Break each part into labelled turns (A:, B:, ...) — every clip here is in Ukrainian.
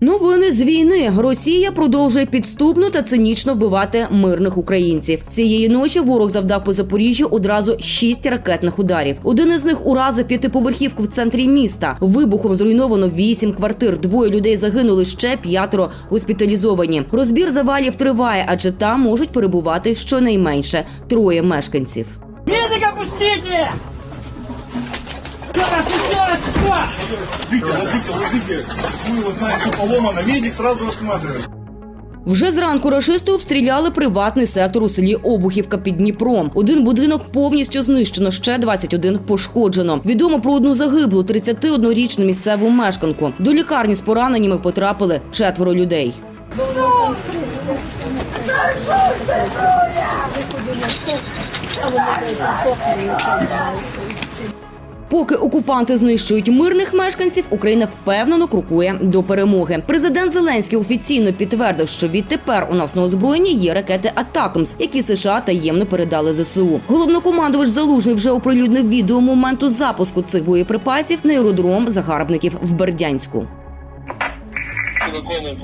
A: Новини з війни Росія продовжує підступно та цинічно вбивати мирних українців. Цієї ночі ворог завдав по Запоріжжю одразу шість ракетних ударів. Один із них уразив п'ятиповерхівку в центрі міста. Вибухом зруйновано вісім квартир. Двоє людей загинули ще п'ятеро госпіталізовані. Розбір завалів триває, адже там можуть перебувати щонайменше троє мешканців.
B: Медика пустите!
A: Вже зранку рашисти обстріляли приватний сектор у селі Обухівка під Дніпром. Один будинок повністю знищено, ще 21 пошкоджено. Відомо про одну загиблу 31-річну місцеву мешканку. До лікарні з пораненнями потрапили четверо людей. Поки окупанти знищують мирних мешканців, Україна впевнено крокує до перемоги. Президент Зеленський офіційно підтвердив, що відтепер у нас на озброєнні є ракети Атакамс, які США таємно передали ЗСУ. Головнокомандувач Залужний вже оприлюднив відео моменту запуску цих боєприпасів на аеродром загарбників в Бердянську.
C: Виконує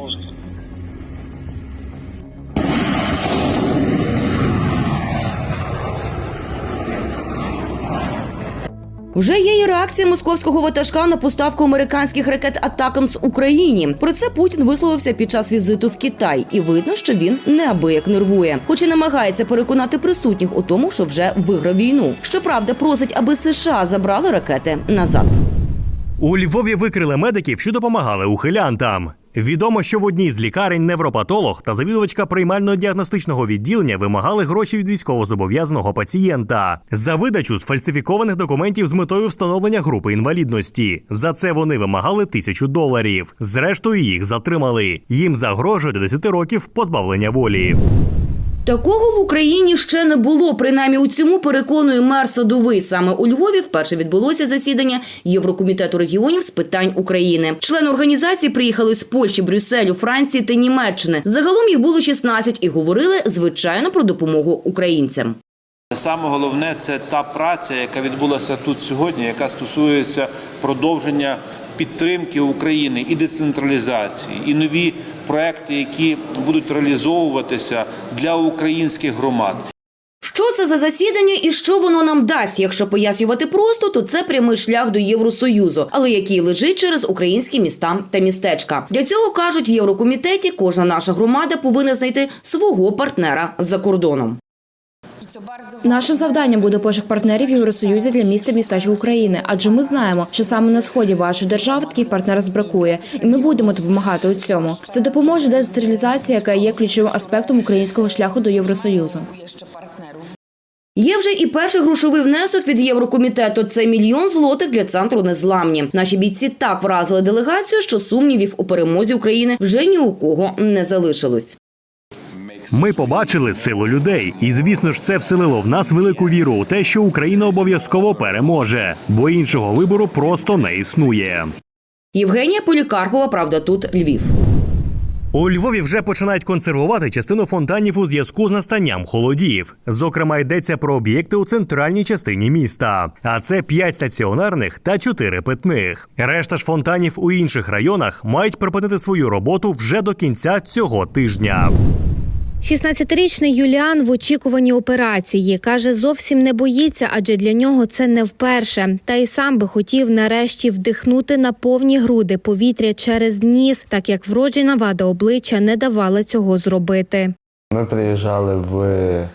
A: Вже є і реакція московського ватажка на поставку американських ракет Атакамс Україні. Про це Путін висловився під час візиту в Китай, і видно, що він неабияк нервує, хоч і намагається переконати присутніх у тому, що вже виграв війну. Щоправда, просить, аби США забрали ракети назад.
D: У Львові викрили медиків, що допомагали ухилянтам. Відомо, що в одній з лікарень невропатолог та завідувачка приймально-діагностичного відділення вимагали гроші від військовозобов'язаного пацієнта за видачу сфальсифікованих документів з метою встановлення групи інвалідності. За це вони вимагали тисячу доларів. Зрештою, їх затримали. Їм загрожує до 10 років позбавлення волі.
A: Такого в Україні ще не було. Принаймні у цьому переконує мер Садовий. Саме у Львові вперше відбулося засідання Єврокомітету регіонів з питань України. Члени організації приїхали з Польщі, Брюсселю, Франції та Німеччини. Загалом їх було 16 і говорили звичайно про допомогу українцям.
E: Саме головне це та праця, яка відбулася тут сьогодні, яка стосується продовження підтримки України і децентралізації, і нові проекти, які будуть реалізовуватися для українських громад.
A: Що це за засідання і що воно нам дасть? Якщо пояснювати просто, то це прямий шлях до Євросоюзу, але який лежить через українські міста та містечка. Для цього кажуть в Єврокомітеті, кожна наша громада повинна знайти свого партнера за кордоном.
F: Нашим завданням буде пошук партнерів Євросоюзі для міст та містечок України, адже ми знаємо, що саме на сході вашої держави таких партнерів збракує, і ми будемо допомагати у цьому. Це допоможе децентралізації, яка є ключовим аспектом українського шляху до Євросоюзу.
A: Є вже і перший грошовий внесок від Єврокомітету. Це мільйон злотих для центру незламні. Наші бійці так вразили делегацію, що сумнівів у перемозі України вже ні у кого не залишилось.
D: Ми побачили силу людей, і звісно ж, це вселило в нас велику віру у те, що Україна обов'язково переможе, бо іншого вибору просто не існує.
A: Євгенія Полікарпова, правда, тут Львів.
D: У Львові вже починають консервувати частину фонтанів у зв'язку з настанням холодів. Зокрема, йдеться про об'єкти у центральній частині міста. А це 5 стаціонарних та 4 питних. Решта ж фонтанів у інших районах мають припинити свою роботу вже до кінця цього тижня.
G: 16-річний Юліан в очікуванні операції каже, зовсім не боїться, адже для нього це не вперше. Та й сам би хотів нарешті вдихнути на повні груди повітря через ніс, так як вроджена вада обличчя не давала цього зробити.
H: Ми приїжджали в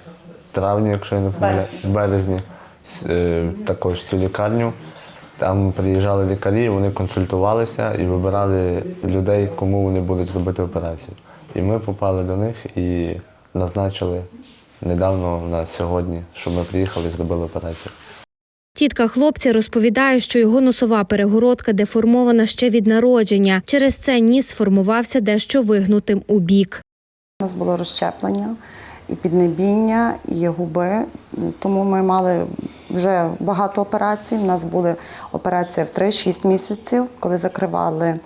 H: травні, якщо я не помиляюсь, в березні, е, також в цю лікарню. Там приїжджали лікарі, вони консультувалися і вибирали людей, кому вони будуть робити операцію. І ми попали до них і назначили недавно на сьогодні, щоб ми приїхали і зробили операцію.
G: Тітка хлопця розповідає, що його носова перегородка деформована ще від народження. Через це ніс сформувався дещо вигнутим у бік.
I: У нас було розщеплення і піднебіння, і губи. Тому ми мали вже багато операцій. У нас були операції в 3-6 місяців, коли закривали.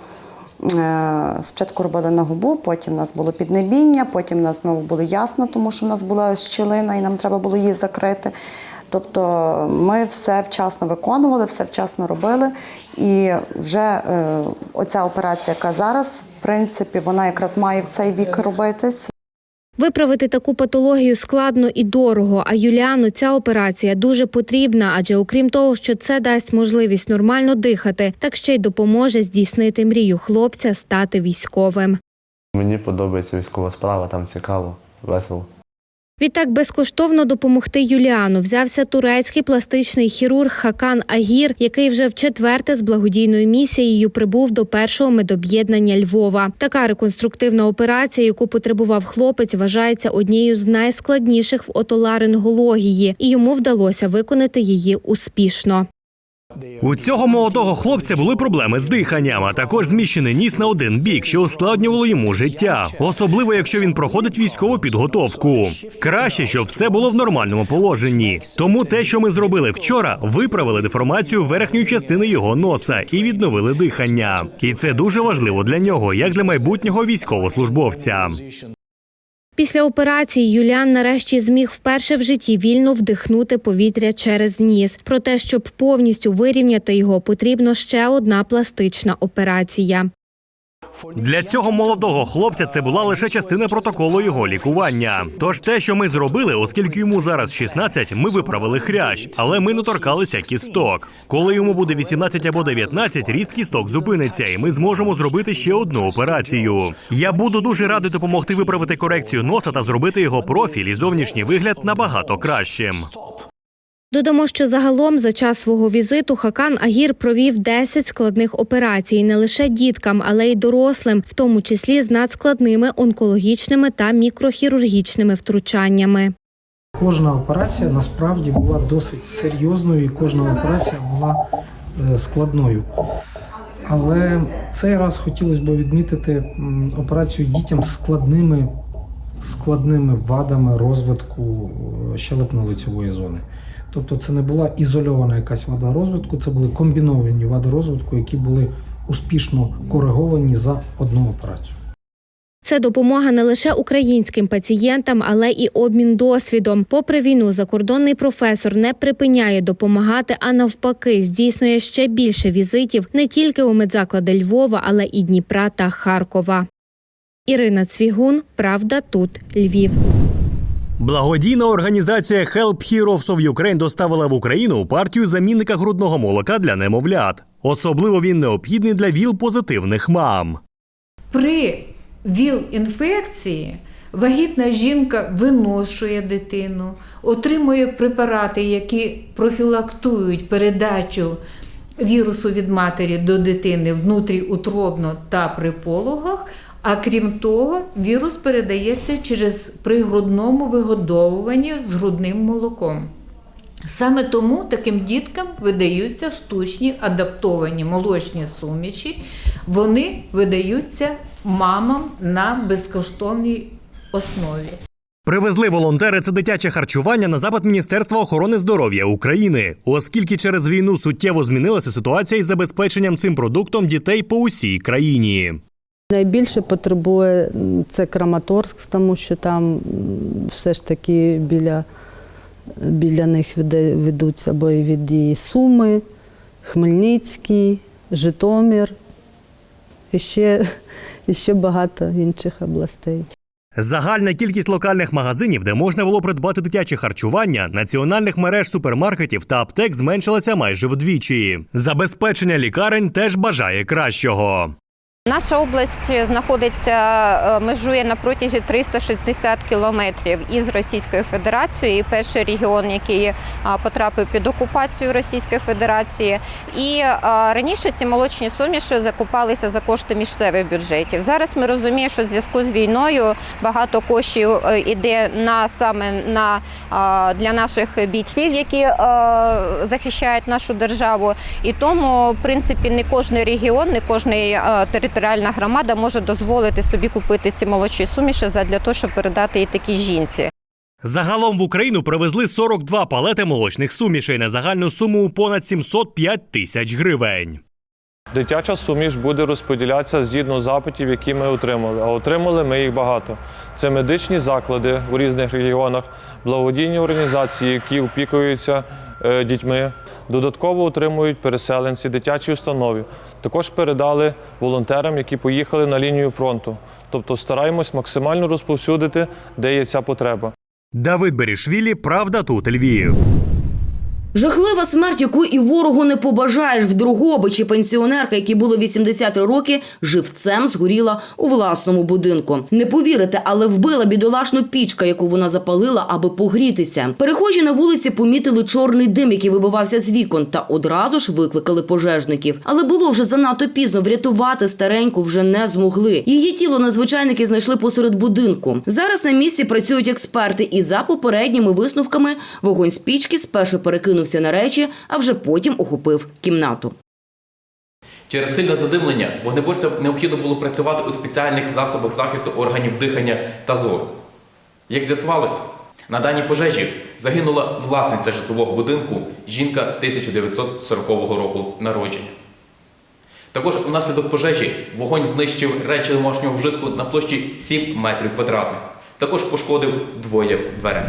I: Е, Спочатку робили на губу, потім у нас було піднебіння, потім у нас знову було ясно, тому що в нас була щілина і нам треба було її закрити. Тобто ми все вчасно виконували, все вчасно робили. І вже е, оця операція, яка зараз, в принципі, вона якраз має в цей бік робитись.
G: Виправити таку патологію складно і дорого. А Юліану ця операція дуже потрібна, адже окрім того, що це дасть можливість нормально дихати, так ще й допоможе здійснити мрію хлопця стати військовим.
H: Мені подобається військова справа, там цікаво, весело.
G: Відтак безкоштовно допомогти Юліану взявся турецький пластичний хірург Хакан Агір, який вже вчетверте з благодійною місією прибув до першого медоб'єднання Львова. Така реконструктивна операція, яку потребував хлопець, вважається однією з найскладніших в отоларингології, і йому вдалося виконати її успішно.
D: У цього молодого хлопця були проблеми з диханням, а також зміщений ніс на один бік, що ускладнювало йому життя, особливо якщо він проходить військову підготовку. Краще, щоб все було в нормальному положенні. Тому те, що ми зробили вчора, виправили деформацію верхньої частини його носа і відновили дихання. І це дуже важливо для нього, як для майбутнього військовослужбовця.
G: Після операції Юліан нарешті зміг вперше в житті вільно вдихнути повітря через ніс. Проте, щоб повністю вирівняти його, потрібно ще одна пластична операція.
D: Для цього молодого хлопця це була лише частина протоколу його лікування. Тож те, що ми зробили, оскільки йому зараз 16, ми виправили хрящ, але ми не торкалися кісток. Коли йому буде 18 або 19, ріст кісток зупиниться, і ми зможемо зробити ще одну операцію. Я буду дуже радий допомогти виправити корекцію носа та зробити його профіль і зовнішній вигляд набагато кращим.
G: Додамо, що загалом за час свого візиту Хакан Агір провів 10 складних операцій не лише діткам, але й дорослим, в тому числі з надскладними онкологічними та мікрохірургічними втручаннями.
J: Кожна операція насправді була досить серйозною, і кожна операція була е, складною. Але цей раз хотілося б відмітити операцію дітям з складними, складними вадами розвитку е, щелепно-лицевої зони. Тобто це не була ізольована якась вада розвитку, це були комбіновані вади розвитку, які були успішно кориговані за одну операцію.
G: Це допомога не лише українським пацієнтам, але й обмін досвідом. Попри війну, закордонний професор не припиняє допомагати, а навпаки, здійснює ще більше візитів не тільки у медзаклади Львова, але і Дніпра та Харкова. Ірина Цвігун, Правда, тут Львів.
D: Благодійна організація Help Heroes of Ukraine доставила в Україну партію замінника грудного молока для немовлят. Особливо він необхідний для ВІЛ-позитивних мам.
K: При ВІЛ-інфекції вагітна жінка виношує дитину, отримує препарати, які профілактують передачу вірусу від матері до дитини внутріутробно та при пологах. А крім того, вірус передається через при грудному вигодовуванні з грудним молоком. Саме тому таким діткам видаються штучні адаптовані молочні суміші. Вони видаються мамам на безкоштовній основі.
D: Привезли волонтери це дитяче харчування на запит Міністерства охорони здоров'я України, оскільки через війну суттєво змінилася ситуація із забезпеченням цим продуктом дітей по усій країні.
L: Найбільше потребує це Краматорськ, тому що там все ж таки біля, біля них ведуться бойові дії Суми, Хмельницький, Житомир і ще, і ще багато інших областей.
D: Загальна кількість локальних магазинів, де можна було придбати дитяче харчування, національних мереж супермаркетів та аптек зменшилася майже вдвічі. Забезпечення лікарень теж бажає кращого.
M: Наша область знаходиться, е, межує на протязі 360 кілометрів із Російською Федерацією. І перший регіон, який е, потрапив під окупацію Російської Федерації. І е, раніше ці молочні суміші закупалися за кошти місцевих бюджетів. Зараз ми розуміємо, що в зв'язку з війною багато коштів іде на саме на для наших бійців, які захищають нашу державу. І тому, в принципі, не кожний регіон, не кожний е, територіальна громада може дозволити собі купити ці молочні суміші для того, щоб передати її такій жінці.
D: Загалом в Україну привезли 42 палети молочних сумішей на загальну суму у понад 705 тисяч гривень.
N: Дитяча суміш буде розподілятися згідно запитів, які ми отримали. А отримали ми їх багато. Це медичні заклади у різних регіонах, благодійні організації, які опікуються дітьми. Додатково отримують переселенці, дитячі установи. Також передали волонтерам, які поїхали на лінію фронту. Тобто стараємось максимально розповсюдити, де є ця потреба.
D: Давид Берішвілі, Правда тут Львів.
A: Жахлива смерть, яку і ворогу не побажаєш в Другобичі. Пенсіонерка, якій було 83 роки, живцем згоріла у власному будинку. Не повірите, але вбила бідолашну пічка, яку вона запалила, аби погрітися. Перехожі на вулиці помітили чорний дим, який вибивався з вікон, та одразу ж викликали пожежників. Але було вже занадто пізно. Врятувати стареньку вже не змогли. Її тіло надзвичайники знайшли посеред будинку. Зараз на місці працюють експерти, і за попередніми висновками вогонь з пічки спершу перекинувся на речі, а вже потім охопив кімнату.
O: Через сильне задимлення вогнеборцям необхідно було працювати у спеціальних засобах захисту органів дихання та зору. Як з'ясувалось, на даній пожежі загинула власниця житлового будинку, жінка 1940 року народження. Також унаслідок пожежі вогонь знищив речі домашнього вжитку на площі 7 метрів квадратних. Також пошкодив двоє дверей.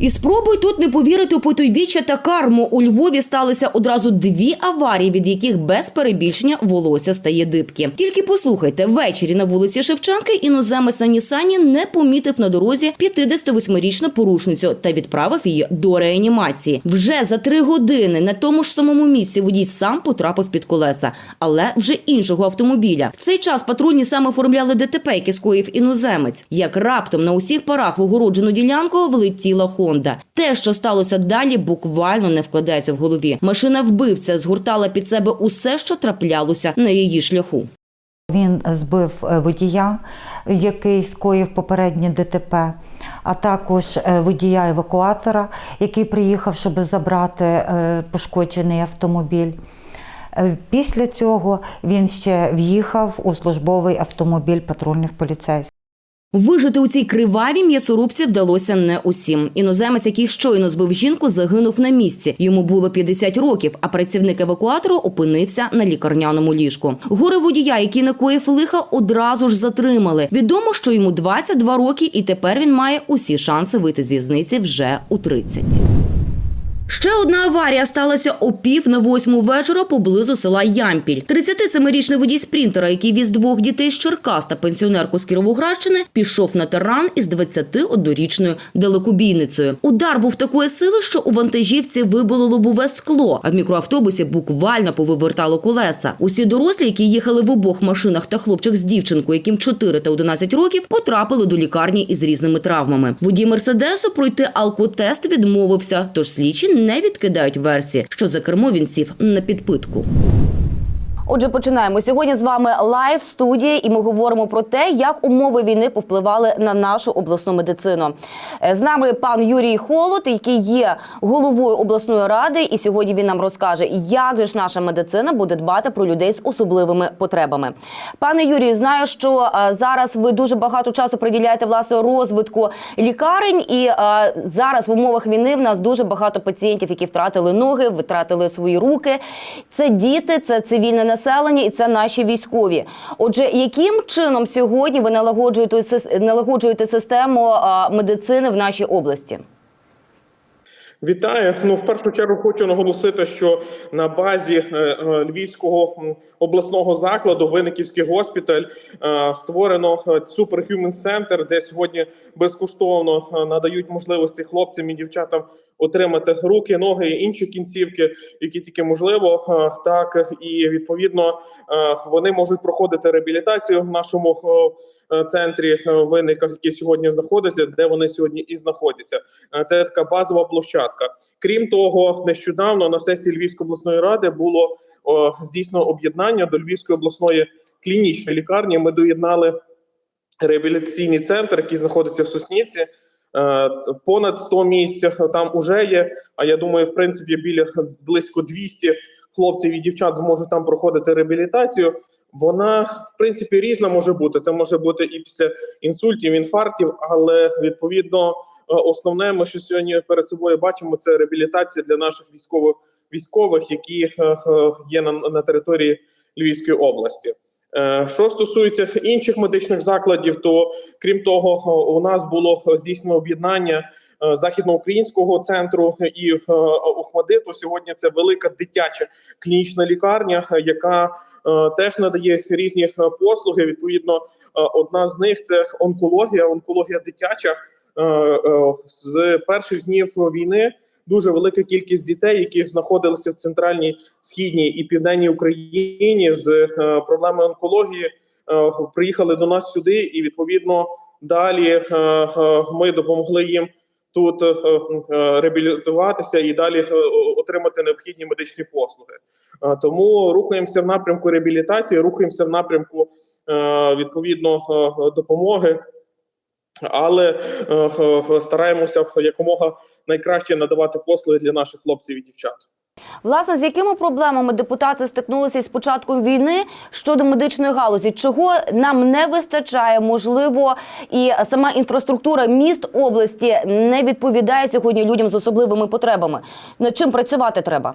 A: І спробуй тут не повірити у потойбіччя та карму. У Львові сталися одразу дві аварії, від яких без перебільшення волосся стає дибки. Тільки послухайте, ввечері на вулиці Шевченки іноземець на Нісані не помітив на дорозі 58-річну порушницю та відправив її до реанімації. Вже за три години на тому ж самому місці водій сам потрапив під колеса, але вже іншого автомобіля. В цей час патрульні саме оформляли ДТП, яке скоїв іноземець. Як раптом на усіх парах в огороджену ділянку влетіла Хонда. Те, що сталося далі, буквально не вкладається в голові. Машина вбивця згортала під себе усе, що траплялося на її шляху.
P: Він збив е, водія, який скоїв попереднє ДТП, а також е, водія евакуатора, який приїхав, щоб забрати е, пошкоджений автомобіль. Після цього він ще в'їхав у службовий автомобіль патрульних поліцейських.
A: Вижити у цій кривавій м'ясорубці вдалося не усім. Іноземець, який щойно збив жінку, загинув на місці. Йому було 50 років, а працівник евакуатору опинився на лікарняному ліжку. Горе водія, який накоїв лиха, одразу ж затримали. Відомо, що йому 22 роки, і тепер він має усі шанси вийти з в'язниці вже у 30. Ще одна аварія сталася о пів на восьму вечора поблизу села Ямпіль. 37-річний водій спринтера, який віз двох дітей з Черкас та пенсіонерку з Кіровоградщини, пішов на таран із 21-річною далекобійницею. Удар був такої сили, що у вантажівці вибило лобове скло, а в мікроавтобусі буквально повивертало колеса. Усі дорослі, які їхали в обох машинах, та хлопчик з дівчинкою, яким 4 та 11 років, потрапили до лікарні із різними травмами. Водій мерседесу пройти алкотест відмовився, тож слідчі не відкидають версії, що за кермо він сів на підпитку. Отже, починаємо сьогодні з вами лайв студії, і ми говоримо про те, як умови війни повпливали на нашу обласну медицину. Е, З нами пан Юрій Холод, який є головою обласної ради, і сьогодні він нам розкаже, як же ж наша медицина буде дбати про людей з особливими потребами. Пане Юрію, знаю, що е, зараз ви дуже багато часу приділяєте власне розвитку лікарень, і е, зараз в умовах війни в нас дуже багато пацієнтів, які втратили ноги, втратили свої руки. Це діти, це цивільне населення і це наші військові. Отже, яким чином сьогодні ви налагоджуєте налагоджуєте систему медицини в нашій області?
Q: Вітаю. Ну, в першу чергу хочу наголосити, що на базі е, е, Львівського обласного закладу Винниківський госпіталь е, створено Superhuman Center, де сьогодні безкоштовно надають можливості хлопцям і дівчатам отримати руки, ноги і інші кінцівки, які тільки можливо. Е, Так і відповідно е, вони можуть проходити реабілітацію в нашому е, центрі в винниках, який сьогодні знаходиться, де вони сьогодні і знаходяться. Це така базова площадка. Крім того, нещодавно на сесії Львівської обласної ради було здійснено об'єднання до Львівської обласної клінічної лікарні. Ми доєднали реабілітаційний центр, який знаходиться в Соснівці. Е, Понад 100 місць там уже є. А я думаю, в принципі, біля близько 200 хлопців і дівчат зможуть там проходити реабілітацію. Вона в принципі різна може бути. Це може бути і після інсультів, інфарктів, але відповідно е, основне, ми що сьогодні перед собою бачимо, це реабілітація для наших військових військових, які е, е, є на, на території Львівської області. Е, Що стосується інших медичних закладів, то крім того, у нас було здійснено об'єднання е, західноукраїнського центру і е, Охмадиту. Сьогодні це велика дитяча клінічна лікарня, яка теж надає різні послуги. Відповідно, одна з них це онкологія, онкологія дитяча. З перших днів війни дуже велика кількість дітей, які знаходилися в центральній, східній і південній Україні з е, проблемами онкології, е, приїхали до нас сюди, і відповідно далі е, ми допомогли їм тут реабілітуватися і далі отримати необхідні медичні послуги. Тому рухаємося в напрямку реабілітації, рухаємося в напрямку відповідно допомоги, але стараємося якомога найкраще надавати послуги для наших хлопців і дівчат.
A: Власне, з якими проблемами депутати стикнулися з початком війни щодо медичної галузі? Чого нам не вистачає? Можливо, і сама інфраструктура міст області не відповідає сьогодні людям з особливими потребами. Над чим працювати треба?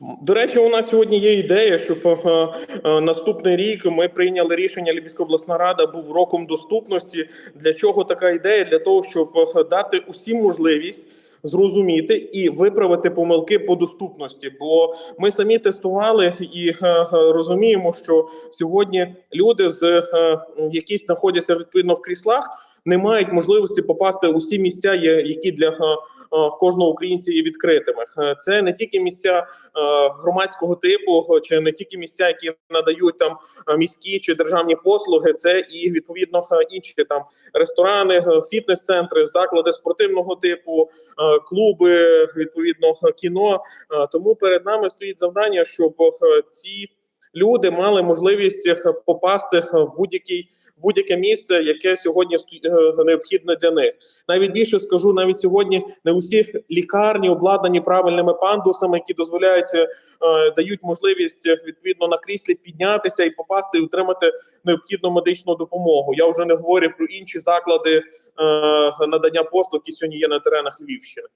Q: До речі, у нас сьогодні є ідея, щоб е, е, наступний рік ми прийняли рішення. Львівська обласна рада був роком доступності. Для чого така ідея? Для того, щоб е, дати усім можливість. Зрозуміти і виправити помилки по доступності, бо ми самі тестували і е, розуміємо, що сьогодні люди, з е, які знаходяться відповідно в кріслах, не мають можливості попасти у всі місця, які для е, кожного українця є відкритими. Е, Це не тільки місця е, громадського типу, чи не тільки місця, які надають там міські чи державні послуги, це і відповідно інші там ресторани, фітнес-центри, заклади спортивного типу, клуби, відповідно кіно. Тому перед нами стоїть завдання, щоб ці люди мали можливість е, попасти е, в будь-який будь-яке місце, яке сьогодні е, необхідне для них. Навіть більше скажу, навіть сьогодні не усі лікарні обладнані правильними пандусами, які дозволяють дають можливість відповідно на кріслі піднятися і попасти і отримати необхідну медичну допомогу. Я вже не говорю про інші заклади надання послуг, які сьогодні є на теренах Львівщини.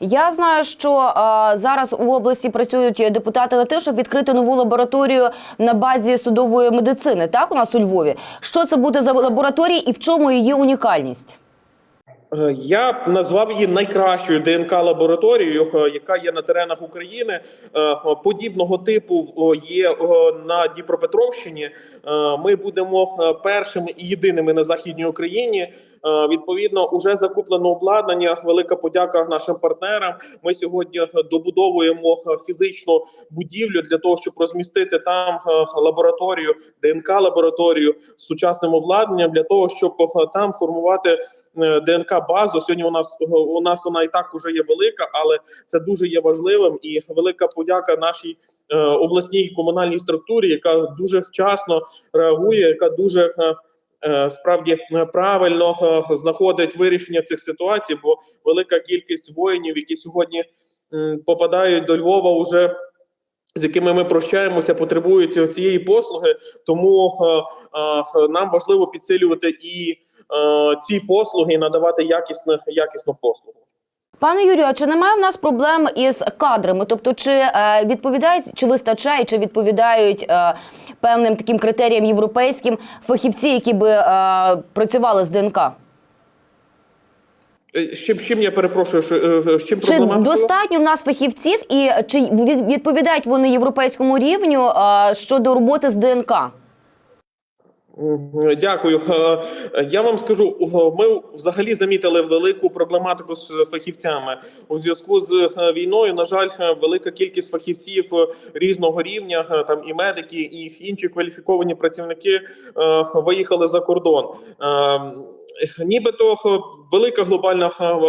A: Я знаю, що е, зараз у області працюють депутати над тим, щоб відкрити нову лабораторію на базі судової медицини. Так, у нас у Львові. Що це буде за лабораторія і в чому її унікальність?
Q: Е, Я б назвав її найкращою ДНК лабораторією, е, яка є на теренах України. Е, Подібного типу є на Дніпропетровщині. Ми будемо першими і єдиними на західній Україні. Е, Відповідно, уже закуплено обладнання. Велика подяка нашим партнерам. Ми сьогодні добудовуємо е, фізичну будівлю для того, щоб розмістити там е, лабораторію, ДНК лабораторію з сучасним обладнанням для того, щоб е, там формувати е, ДНК базу. Сьогодні у нас у нас вона і так уже є велика, але це дуже є важливим. І велика подяка нашій е, обласній комунальній структурі, яка дуже вчасно реагує, яка дуже е, е, справді е, правильно е, знаходить вирішення цих ситуацій, бо велика кількість воїнів, які сьогодні попадають до Львова, уже з якими ми прощаємося, потребують цієї послуги. Тому е, е, нам важливо підсилювати і е, ці послуги і надавати якісну, якісну послугу.
A: Пане Юрію, а чи немає в нас проблем із кадрами? Тобто, чи е, відповідають, чи вистачає, чи відповідають е, певним таким критеріям європейським фахівці, які би е, працювали з ДНК?
Q: З чим, з чим я перепрошую, що з чим
A: Чи
Q: проблема?
A: достатньо в нас фахівців, і чи відповідають вони європейському рівню щодо роботи з ДНК?
Q: Дякую. Е, Я вам скажу, ми взагалі замітили велику проблематику з фахівцями у зв'язку з е, війною. На жаль, е, велика кількість фахівців е, різного рівня, е, там і медики, і інші кваліфіковані працівники е, виїхали за кордон. Нібито велика глобальна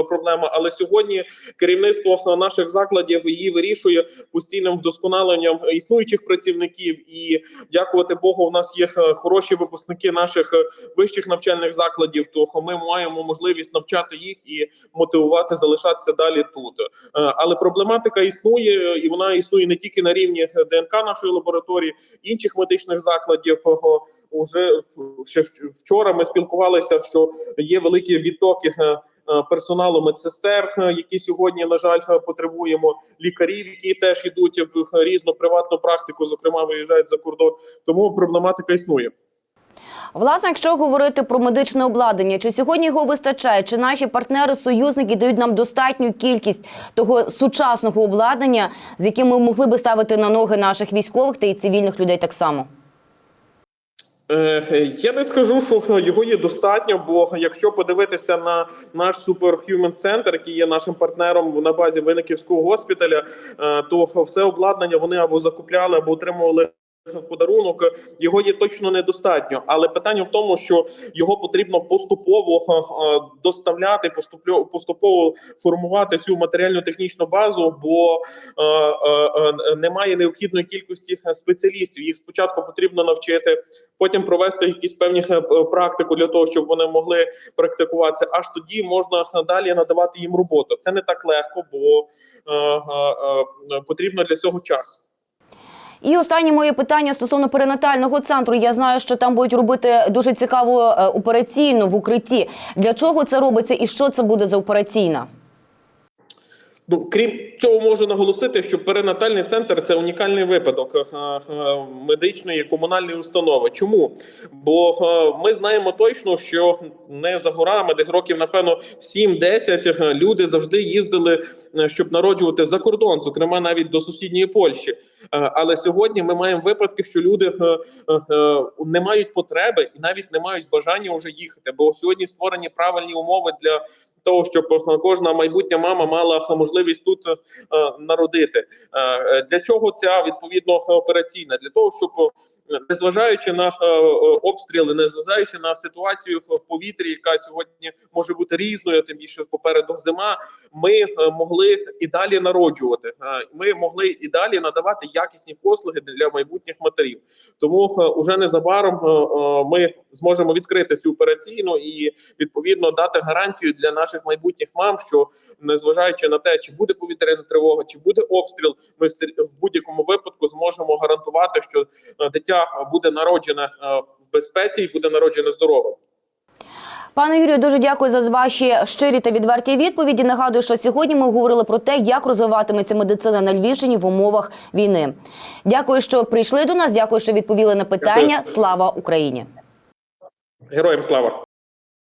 Q: проблема, але сьогодні керівництво наших закладів її вирішує постійним вдосконаленням існуючих працівників. І дякувати Богу, у нас є хороші випускники наших вищих навчальних закладів. То ми маємо можливість навчати їх і мотивувати залишатися далі тут. Е, Але проблематика існує, і вона існує не тільки на рівні ДНК нашої лабораторії, інших медичних закладів. Уже ще вчора ми спілкувалися, що є великі відтоки е, персоналу медсестер, е, які сьогодні, на жаль, е, потребуємо, лікарів, які теж йдуть в різну приватну практику, зокрема виїжджають за кордон. Тому проблематика існує.
A: Власне, якщо говорити про медичне обладнання, чи сьогодні його вистачає? Чи наші партнери-союзники дають нам достатню кількість того сучасного обладнання, з яким ми могли би ставити на ноги наших військових та і цивільних людей так само?
Q: Е, Я не скажу, що його є достатньо, бо якщо подивитися на наш Superhuman Center, який є нашим партнером на базі Винниківського госпіталя, е, то все обладнання вони або закупляли, або отримували. В подарунок його є точно недостатньо, але питання в тому, що його потрібно поступово е, доставляти, поступлю- поступово формувати цю матеріально-технічну базу, бо е, е, е, немає необхідної кількості спеціалістів. Їх спочатку потрібно навчити, потім провести якісь певні е, практику для того, щоб вони могли практикуватися. Аж тоді можна далі надавати їм роботу. Це не так легко, бо е, е, е, потрібно для цього часу.
A: І останнє моє питання стосовно перинатального центру. Я знаю, що там будуть робити дуже цікаву е, операційну в укритті. Для чого це робиться і що це буде за операційна?
Q: Ну, крім цього, можу наголосити, що перинатальний центр це унікальний випадок е, е, медичної комунальної установи. Чому? Бо ми знаємо точно, що не за горами, десь років, напевно, 7-10 е, люди завжди їздили, щоб народжувати за кордон, зокрема навіть до сусідньої Польщі. Е, Але сьогодні ми маємо випадки, що люди е, е, не мають потреби і навіть не мають бажання вже їхати. Бо сьогодні створені правильні умови для того, щоб кожна майбутня мама мала можливість тут народити. Для чого ця відповідно операційна? Для того, щоб незважаючи на обстріли, незважаючи на ситуацію в повітрі, яка сьогодні може бути різною, тим більше попереду зима, ми могли і далі народжувати. Ми могли і далі надавати якісні послуги для майбутніх матерів. Тому е, уже незабаром е, е, ми зможемо відкрити цю операційну і відповідно дати гарантію для наших майбутніх мам, що незважаючи на те, чи буде повітряна тривога, чи буде обстріл, ми в будь-якому випадку зможемо гарантувати, що дитя буде народжене в безпеці і буде народжене здоровим.
A: Пане Юрію, дуже дякую за ваші щирі та відверті відповіді. Нагадую, що сьогодні ми говорили про те, як розвиватиметься медицина на Львівщині в умовах війни. Дякую, що прийшли до нас. Дякую, що відповіли на питання.
Q: Дякую.
A: Слава Україні!
Q: Героям слава!